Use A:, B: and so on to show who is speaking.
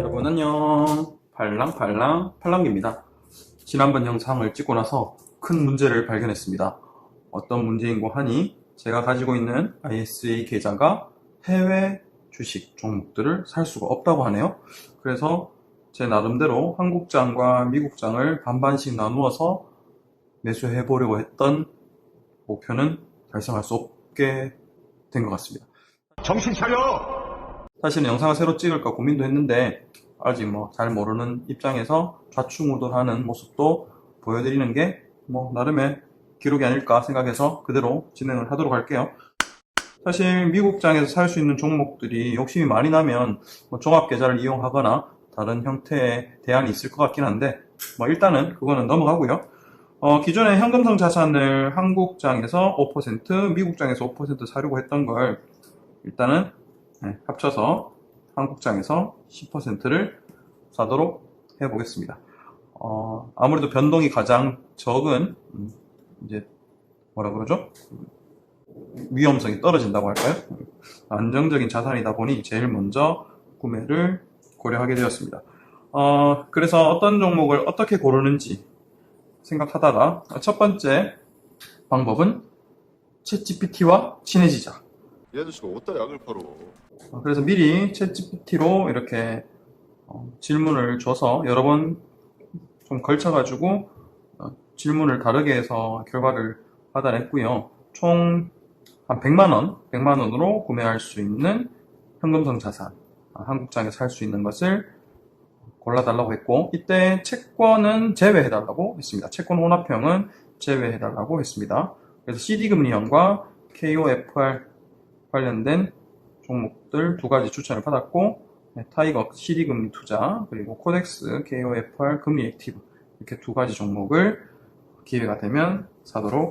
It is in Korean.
A: 여러분 안녕. 팔랑팔랑 팔랑기입니다. 지난번 영상을 찍고 나서 큰 문제를 발견했습니다. 어떤 문제인고 하니 제가 가지고 있는 ISA 계좌가 해외 주식 종목들을 살 수가 없다고 하네요. 그래서 제 나름대로 한국장과 미국장을 반반씩 나누어서 매수해 보려고 했던 목표는 달성할 수 없게 된 것 같습니다.
B: 정신 차려!
A: 사실은 영상을 새로 찍을까 고민도 했는데 아직 뭐 잘 모르는 입장에서 좌충우돌하는 모습도 보여드리는 게 뭐 나름의 기록이 아닐까 생각해서 그대로 진행을 하도록 할게요. 사실 미국장에서 살 수 있는 종목들이 욕심이 많이 나면 뭐 종합계좌를 이용하거나 다른 형태의 대안이 있을 것 같긴 한데 뭐 일단은 그거는 넘어가고요. 어, 기존에 현금성 자산을 한국장에서 5%, 미국장에서 5% 사려고 했던 걸 일단은 네, 합쳐서 한국장에서 10%를 사도록 해보겠습니다. 어, 아무래도 변동이 가장 적은 음, 이제 뭐라 그러죠? 위험성이 떨어진다고 할까요? 안정적인 자산이다 보니 제일 먼저 구매를 고려하게 되었습니다. 어, 그래서 어떤 종목을 어떻게 고르는지 생각하다가 첫 번째 방법은 챗GPT와 친해지자.
B: 이 아저씨가 어디다 약을 팔어?
A: 어, 그래서 미리 챗GPT로 이렇게 어, 질문을 줘서 여러 번 좀 걸쳐가지고 어, 질문을 다르게 해서 결과를 받아냈고요. 총 한 100만원, 100만원으로 구매할 수 있는 현금성 자산, 아, 한국장에 살수 있는 것을 골라달라고 했고, 이때 채권은 제외해달라고 했습니다. 채권 혼합형은 제외해달라고 했습니다. 그래서 CD금리형과 KOFR 관련된 종목들 두 가지 추천을 받았고 네, 타이거 CD 금리 투자 그리고 코덱스 KOFR 금리 액티브 이렇게 두 가지 종목을 기회가 되면 사도록